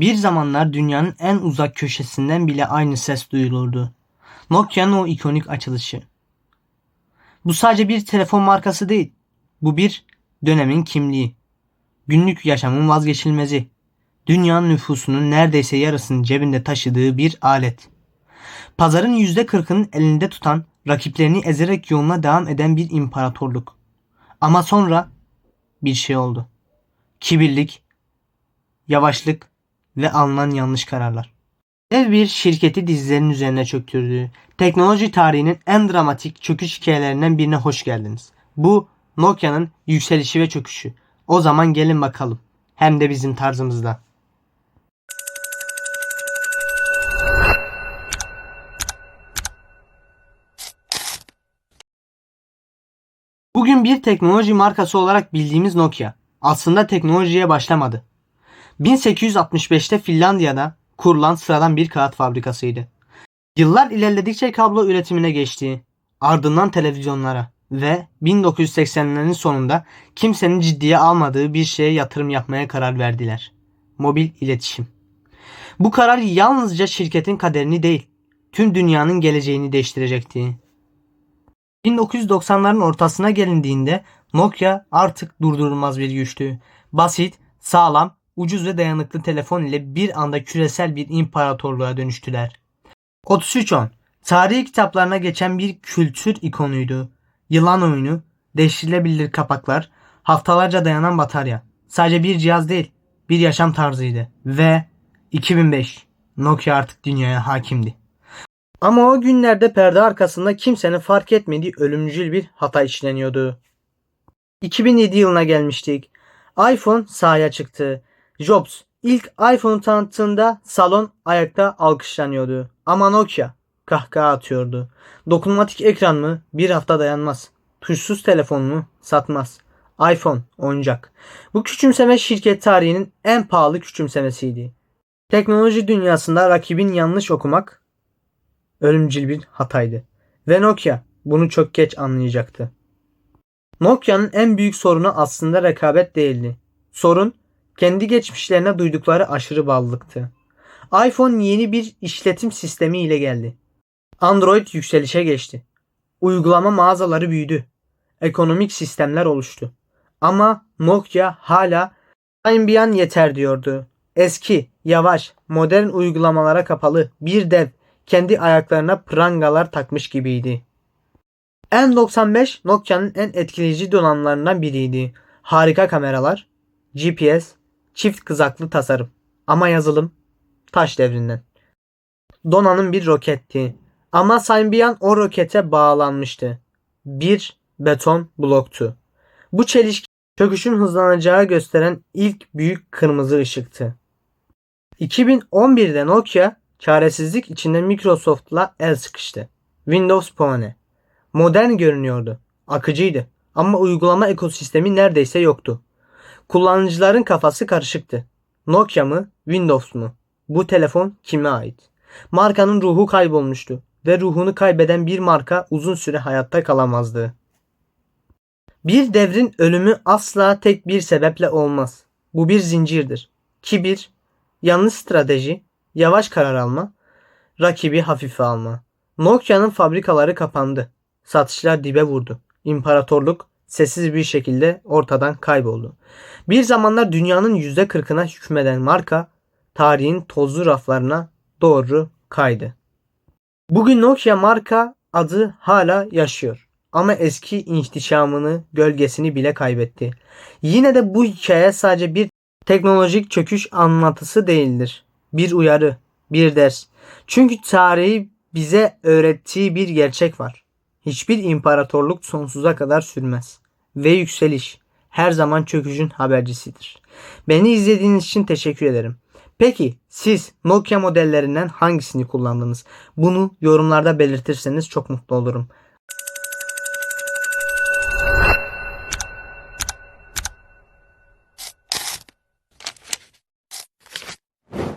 Bir zamanlar dünyanın en uzak köşesinden bile aynı ses duyulurdu. Nokia'nın o ikonik açılışı. Bu sadece bir telefon markası değil. Bu bir dönemin kimliği. Günlük yaşamın vazgeçilmezi. Dünyanın nüfusunun neredeyse yarısını cebinde taşıdığı bir alet. Pazarın %40'ını elinde tutan, rakiplerini ezerek yoluna devam eden bir imparatorluk. Ama sonra bir şey oldu. Kibirlik, yavaşlık ve alınan yanlış kararlar. Dev bir şirketi dizlerinin üzerine çöktürdüğü, teknoloji tarihinin en dramatik çöküş hikayelerinden birine hoş geldiniz. Bu Nokia'nın yükselişi ve çöküşü. O zaman gelin bakalım. Hem de bizim tarzımızda. Bugün bir teknoloji markası olarak bildiğimiz Nokia aslında teknolojiye başlamadı. 1865'te Finlandiya'da kurulan sıradan bir kağıt fabrikasıydı. Yıllar ilerledikçe kablo üretimine geçti. Ardından televizyonlara ve 1980'lerin sonunda kimsenin ciddiye almadığı bir şeye yatırım yapmaya karar verdiler. Mobil iletişim. Bu karar yalnızca şirketin kaderini değil, tüm dünyanın geleceğini değiştirecekti. 1990'ların ortasına gelindiğinde Nokia artık durdurulmaz bir güçtü. Basit, sağlam, ucuz ve dayanıklı telefon ile bir anda küresel bir imparatorluğa dönüştüler. 3310 Tarihi kitaplarına geçen bir kültür ikonuydu. Yılan oyunu, değiştirilebilir kapaklar, haftalarca dayanan batarya. Sadece bir cihaz değil, bir yaşam tarzıydı. Ve 2005 Nokia artık dünyaya hakimdi. Ama o günlerde perde arkasında kimsenin fark etmediği ölümcül bir hata işleniyordu. 2007 yılına gelmiştik. iPhone sahaya çıktı. Jobs ilk iPhone tanıttığında salon ayakta alkışlanıyordu. Ama Nokia kahkaha atıyordu. Dokunmatik ekran mı? Bir hafta dayanmaz. Tuşsuz telefon mu? Satmaz. iPhone oyuncak. Bu küçümseme şirket tarihinin en pahalı küçümsemesiydi. Teknoloji dünyasında rakibin yanlış okumak ölümcül bir hataydı. Ve Nokia bunu çok geç anlayacaktı. Nokia'nın en büyük sorunu aslında rekabet değildi. Sorun kendi geçmişlerine duydukları aşırı bağlılıktı. iPhone yeni bir işletim sistemi ile geldi. Android yükselişe geçti. Uygulama mağazaları büyüdü. Ekonomik sistemler oluştu. Ama Nokia hala Symbian yeter diyordu. Eski, yavaş, modern uygulamalara kapalı bir dev kendi ayaklarına prangalar takmış gibiydi. N95 Nokia'nın en etkileyici donanımlarından biriydi. Harika kameralar, GPS, çift kızaklı tasarım ama yazılım taş devrinden. Donanım bir roketti ama Symbian o rokete bağlanmıştı. Bir beton bloktu. Bu çelişki çöküşün hızlanacağı gösteren ilk büyük kırmızı ışıktı. 2011'de Nokia çaresizlik içinde Microsoft'la el sıkıştı. Windows Phone. Modern görünüyordu. Akıcıydı. Ama uygulama ekosistemi neredeyse yoktu. Kullanıcıların kafası karışıktı. Nokia mı, Windows mu? Bu telefon kime ait? Markanın ruhu kaybolmuştu ve ruhunu kaybeden bir marka uzun süre hayatta kalamazdı. Bir devrin ölümü asla tek bir sebeple olmaz. Bu bir zincirdir. Kibir, yanlış strateji, yavaş karar alma, rakibi hafife alma. Nokia'nın fabrikaları kapandı. Satışlar dibe vurdu. İmparatorluk sessiz bir şekilde ortadan kayboldu. Bir zamanlar dünyanın %40'ına hükmeden marka tarihin tozlu raflarına doğru kaydı. Bugün Nokia marka adı hala yaşıyor. Ama eski ihtişamını, gölgesini bile kaybetti. Yine de bu hikaye sadece bir teknolojik çöküş anlatısı değildir. Bir uyarı, bir ders. Çünkü tarihi bize öğrettiği bir gerçek var. Hiçbir imparatorluk sonsuza kadar sürmez. Ve yükseliş her zaman çöküşün habercisidir. Beni izlediğiniz için teşekkür ederim. Peki siz Nokia modellerinden hangisini kullandınız? Bunu yorumlarda belirtirseniz çok mutlu olurum.